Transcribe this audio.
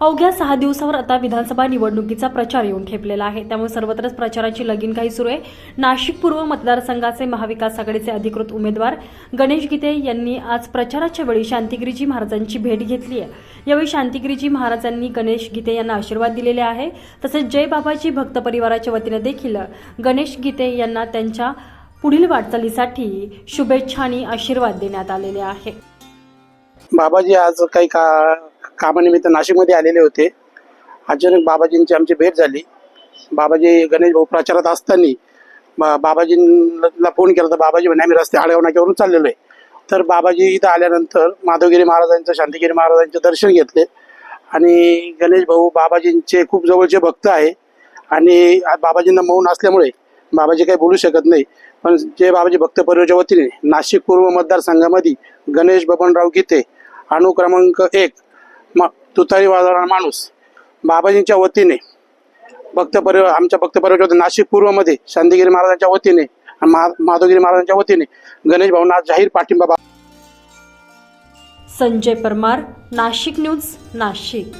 अवघ्या सहा दिवसावर आता विधानसभा निवडणुकीचा प्रचार येऊन ठेपलेला आहे. त्यामुळे सर्वत्रच प्रचाराची लगीन काही सुरू आहे. नाशिक पूर्व मतदारसंघाचे महाविकास आघाडीचे अधिकृत उमेदवार गणेश गीते यांनी आज प्रचाराच्या वेळी शांतिगिरीजी महाराजांची भेट घेतली आहे. यावेळी शांतिगिरीजी महाराजांनी गणेश गीते यांना आशीर्वाद दिलेले आहे. तसेच जय बाबाजी भक्त परिवाराच्या वतीनं देखील गणेश गीते यांना त्यांच्या पुढील वाटचालीसाठी शुभेच्छा आणि आशीर्वाद देण्यात आलेले आहे. बाबाजी आज काही का कामानिमित्त नाशिकमध्ये आलेले होते. अचानक बाबाजींची आमची भेट झाली. बाबाजी गणेश भाऊ प्रचारात असताना बा बाबाजींना फोन केला तर बाबाजी म्हणे आम्ही रस्ते आळगाव नाक्यावरून चाललेलो आहे. तर बाबाजी इथं आल्यानंतर माधवगिरी महाराजांचं शांतिगिरी महाराजांचे दर्शन घेतले. आणि गणेश भाऊ बाबाजींचे खूप जवळचे भक्त आहे. आणि बाबाजींना मौन असल्यामुळे बाबाजी काही बोलू शकत नाही. पण जे बाबाजी भक्त परिवाराच्या वतीने नाशिक पूर्व मतदारसंघामध्ये गणेश बबनराव गीते अनुक्रमांक एक म तुतारी वाजवणारा माणूस बाबाजींच्या वतीने भक्त परिवार आमच्या भक्त नाशिक पूर्वमध्ये शांतीगिरी महाराजांच्या वतीने मा माधवगिरी महाराजांच्या वतीने गणेश भाऊंना जाहीर पाठिंबा संजय परमार नाशिक न्यूज नाशिक.